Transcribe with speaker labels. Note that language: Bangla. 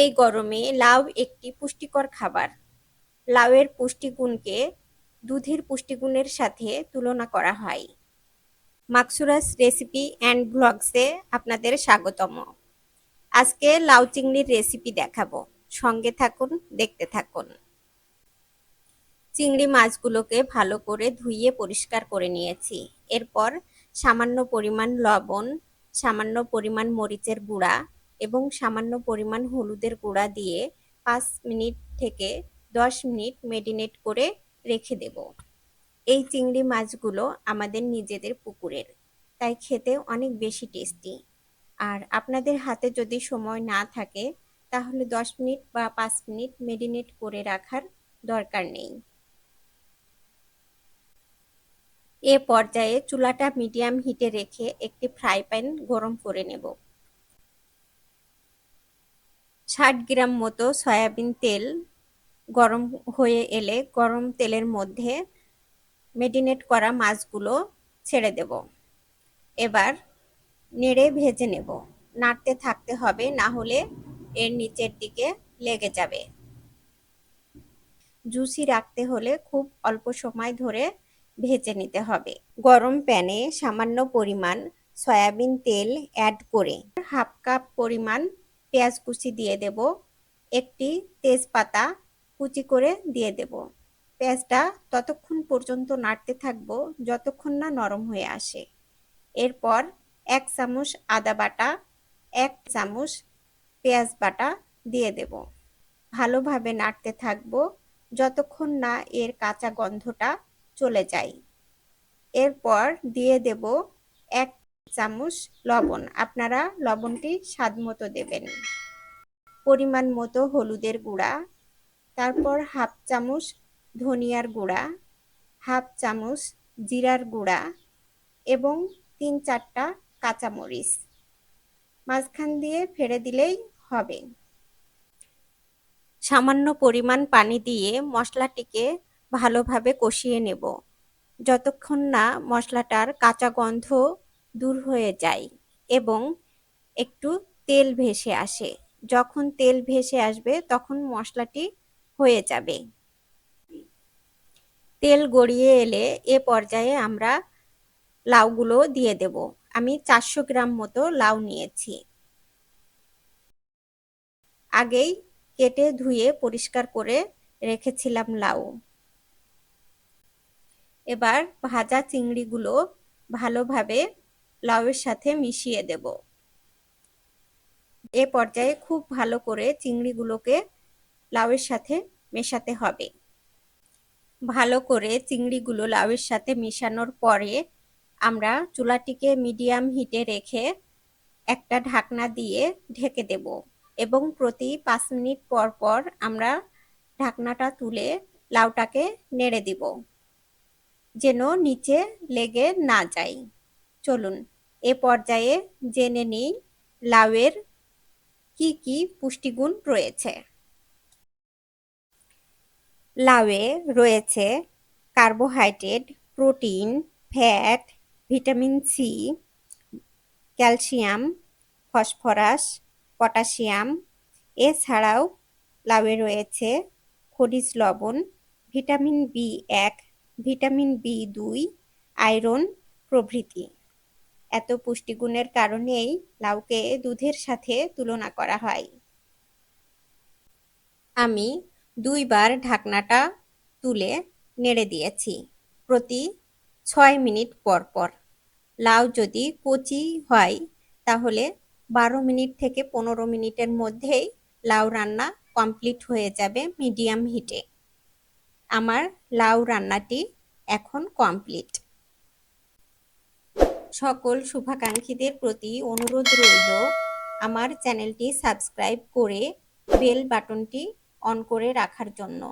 Speaker 1: এই গরমে লাউ একটি পুষ্টিকর খাবার। লাউয়ের পুষ্টিগুণকে দুধের পুষ্টিগুণের সাথে তুলনা করা হয়। মাকসুরাস রেসিপি অ্যান্ড ব্লগসে আপনাদের স্বাগতম। আজকে লাউ চিংড়ির রেসিপি দেখাবো। সঙ্গে থাকুন, দেখতে থাকুন। চিংড়ি মাছগুলোকে ভালো করে ধুইয়ে পরিষ্কার করে নিয়েছি। এরপর সামান্য পরিমাণ লবণ, সামান্য পরিমাণ মরিচের গুঁড়া এবং সামান্য পরিমাণ হলুদের গুঁড়া দিয়ে পাঁচ মিনিট থেকে দশ মিনিট মেরিনেট করে রেখে দেব। এই চিংড়ি মাছগুলো আমাদের নিজেদের পুকুরের, তাই খেতে অনেক বেশি টেস্টি। আর আপনাদের হাতে যদি সময় না থাকে, তাহলে দশ মিনিট বা পাঁচ মিনিট মেরিনেট করে রাখার দরকার নেই। এ পর্যায়ে চুলাটা মিডিয়াম হিটে রেখে একটি ফ্রাই প্যান গরম করে নেব। ষাট গ্রাম মতো সয়াবিন তেল গরম হয়ে এলে গরম তেলের মধ্যে মেডিনেট করা মাছগুলো ছেড়ে দেব। এবার নেড়ে ভেজে নেব। নাড়তে থাকতে হবে, না হলে এর নিচের দিকে লেগে যাবে। জুসি রাখতে হলে খুব অল্প সময় ধরে ভেজে নিতে হবে। গরম প্যানে সামান্য পরিমাণ সয়াবিন তেল অ্যাড করে হাফ কাপ পরিমাণ পেঁয়াজ কুচি দিয়ে দেব, একটি তেজপাতা কুচি করে দিয়ে দেব। পেঁয়াজটা ততক্ষণ পর্যন্ত নাড়তে থাকব, যতক্ষণ না নরম হয়ে আসে। এরপর এক চামচ আদা বাটা, এক চামচ পেঁয়াজ বাটা দিয়ে দেব। ভালোভাবে নাড়তে থাকব, যতক্ষণ না এর কাঁচা গন্ধটা চলে যায়। এরপর দিয়ে দেব এক চামচ লবণ। আপনারা লবণটি স্বাদ মতো দেবেন। পরিমাণ মতো হলুদের গুঁড়া। তারপর হাফ চামচ ধনিয়ার গুঁড়া, হাফ চামচ জিরার গুঁড়া এবং তিন চারটা কাঁচামরিচ। মাঝখান দিয়ে ফেলে দিলেই হবে। সামান্য পরিমাণ পানি দিয়ে মশলাটিকে ভালোভাবে কষিয়ে নেব। যতক্ষণ না মশলাটার কাঁচা গন্ধ দূর হয়ে যায় এবং একটু তেল ভেসে আসে। যখন তেল ভেসে আসবে, তখন মশলাটি হয়ে যাবে। তেল গড়িয়ে এলে এ পর্যায়ে আমরা লাউগুলো দিয়ে দেব। আমি চারশো গ্রাম মতো লাউ নিয়েছি। আগেই কেটে ধুয়ে পরিষ্কার করে রেখেছিলাম লাউ। এবার ভাজা চিংড়িগুলো ভালোভাবে লাউয়ের সাথে মিশিয়ে দেব। এ পর্যায়ে খুব ভালো করে চিংড়িগুলোকে লাউয়ের সাথে মেশাতে হবে। ভালো করে চিংড়িগুলো লাউয়ের সাথে মিশানোর পরে আমরা চুলাটিকে মিডিয়াম হিটে রেখে একটা ঢাকনা দিয়ে ঢেকে দেব এবং প্রতি পাঁচ মিনিট পর পর আমরা ঢাকনাটা তুলে লাউটাকে নেড়ে দিব, যেন নিচে লেগে না যায়। চলুন, এ পর্যায়ে জেনে নিই লাউয়ের কি কি পুষ্টিগুণ রয়েছে। লাউয়ে রয়েছে carbohydrate, protein, fat, vitamin C, calcium, phosphorus, potassium. এছাড়াও লাউয়ে রয়েছে খনিজ লবণ, ভিটামিন বি এক, ভিটামিন বি দুই, আয়রন প্রভৃতি। এত পুষ্টিগুণের কারণেই লাউকে দুধের সাথে তুলনা করা হয়। আমি দুইবার ঢাকনাটা তুলে নেড়ে দিয়েছি, প্রতি ছয় মিনিট পর পর। লাউ যদি কচি হয়, তাহলে বারো মিনিট থেকে পনেরো মিনিটের মধ্যেই লাউ রান্না কমপ্লিট হয়ে যাবে মিডিয়াম হিটে। আমার লাউ রান্নাটি এখন কমপ্লিট। সকল শুভাকাঙ্ক্ষীদের প্রতি অনুরোধ রইল আমার চ্যানেলটি সাবস্ক্রাইব করে বেল বাটনটি অন করে রাখার জন্য।